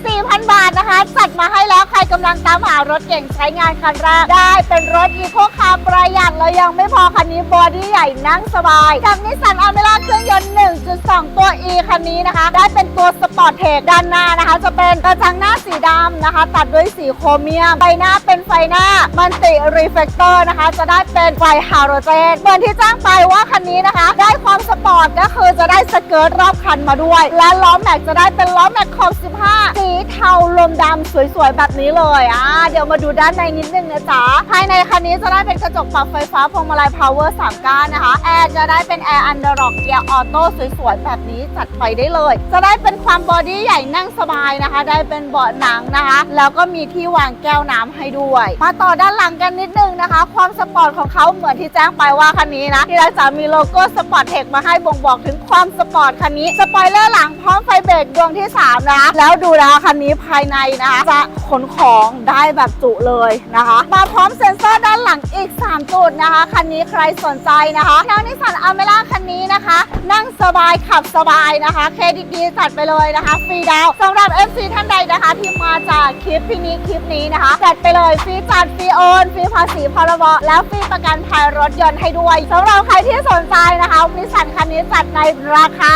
4,000 บาทนะคะ จัดมาให้แล้วใครกำลังตามหารถเก่งใช้งานคันแรกได้เป็นรถอีโค คาร์ประหยัดแล้วยังไม่พอคันนี้บอดี้ใหญ่นั่งสบาย กับนิสสันอเมร่าเครื่องยนต์ 1.2 ตัว E คันนี้นะคะ ได้เป็นตัวสปอร์ตเทคด้านหน้านะคะ จะเป็นกระจังหน้าสีดำนะคะ ตัดด้วยสีโครเมียม ไฟหน้าเป็นไฟหน้ามันติรีเฟกเตอร์นะคะ จะได้เป็นไฟฮาโลเจนเหมือนที่จ้างไปว่าคันนี้นะคะ ได้ความสปอร์ตก็คือจะได้สเกิร์ตรอบคันมาด้วย และล้อแม็กจะได้เป็นล้อแม็กขอบ 15 สีเทาลมดำสวยๆแบบนี้เลยอ่าเดี๋ยวมาดูด้านในนิดนึงนะจ๊ะภายในคันนี้จะได้เป็นกระจกปรับไฟฟ้าพวงมาลัยพาวเวอร์3ก้านนะคะ แอร์จะได้เป็นแอร์อันเดอร์ร็อกเกียร์ออโต้สวยๆ แบบนี้จัดไปได้เลย จะได้เป็นความบอดี้ใหญ่นั่งสบายนะคะ ได้เป็นเบาะหนังนะคะ แล้วก็มีที่วางแก้วน้ำให้ด้วย มาต่อด้านหลังกันนิดนึงนะคะ ความสปอร์ตของเขาเหมือนที่แจ้งไปว่าคันนี้นะที่รักษามีโลโก้สปอร์ตเทคมาให้บ่งบอกถึง ความสปอร์ตคันนี้ สปอยเลอร์หลังพร้อมไฟเบรกดวงที่ 3 นะคะแล้วดูนะคะคันนี้ภายในนะคะจะขนของได้แบบจุเลยนะคะ มาพร้อมเซ็นเซอร์ด้านหลังอีก 3 จุดนะคะ คันนี้ใครสนใจนะคะน้องนิสสันอเมร่าคันนี้นะคะ นั่งสบายขับสบายนะคะเครดิตดีจัดไปเลยนะคะฟรีดาวสำหรับ FC ท่านใดนะคะ ที่มาจากคลิปพี่นี้คลิปนี้นะคะจัดไปเลยฟรีจัดฟรีโอนฟรีภาษีพรบแล้วฟรีประกันภัยรถยนต์ให้ด้วยสำหรับใครที่สนใจนะคะนิสสันคันนี้จัดในราคา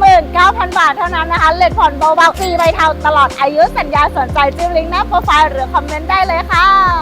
249,000 บาทเท่านั้นนะคะ เลทผ่อนเบาๆฟรีใบเทาตลอดอายุสัญญาสนใจจิ้มลิงก์หน้าโปรไฟล์หรือคอมเมนต์ได้เลยค่ะ